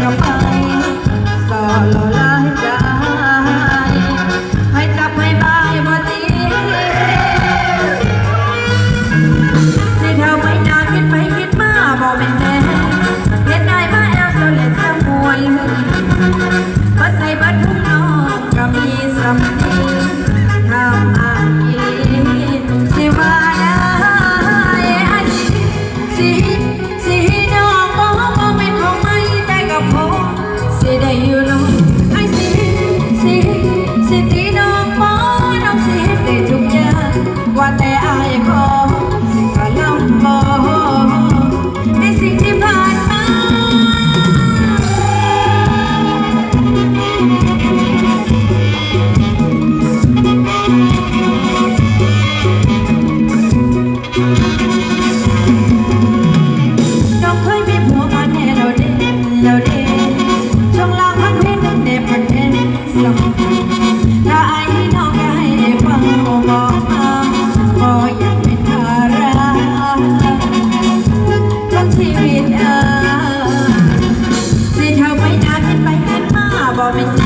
กับใครสอน วันได้อายขอสิ่งกระลำบ่ในสิ่งที่ผ่านมาน้องเคยมีผัวมาแน่แล้วเด้แล้วเด้ชงลางพันเพชรเด็บพันเพชรสม warm and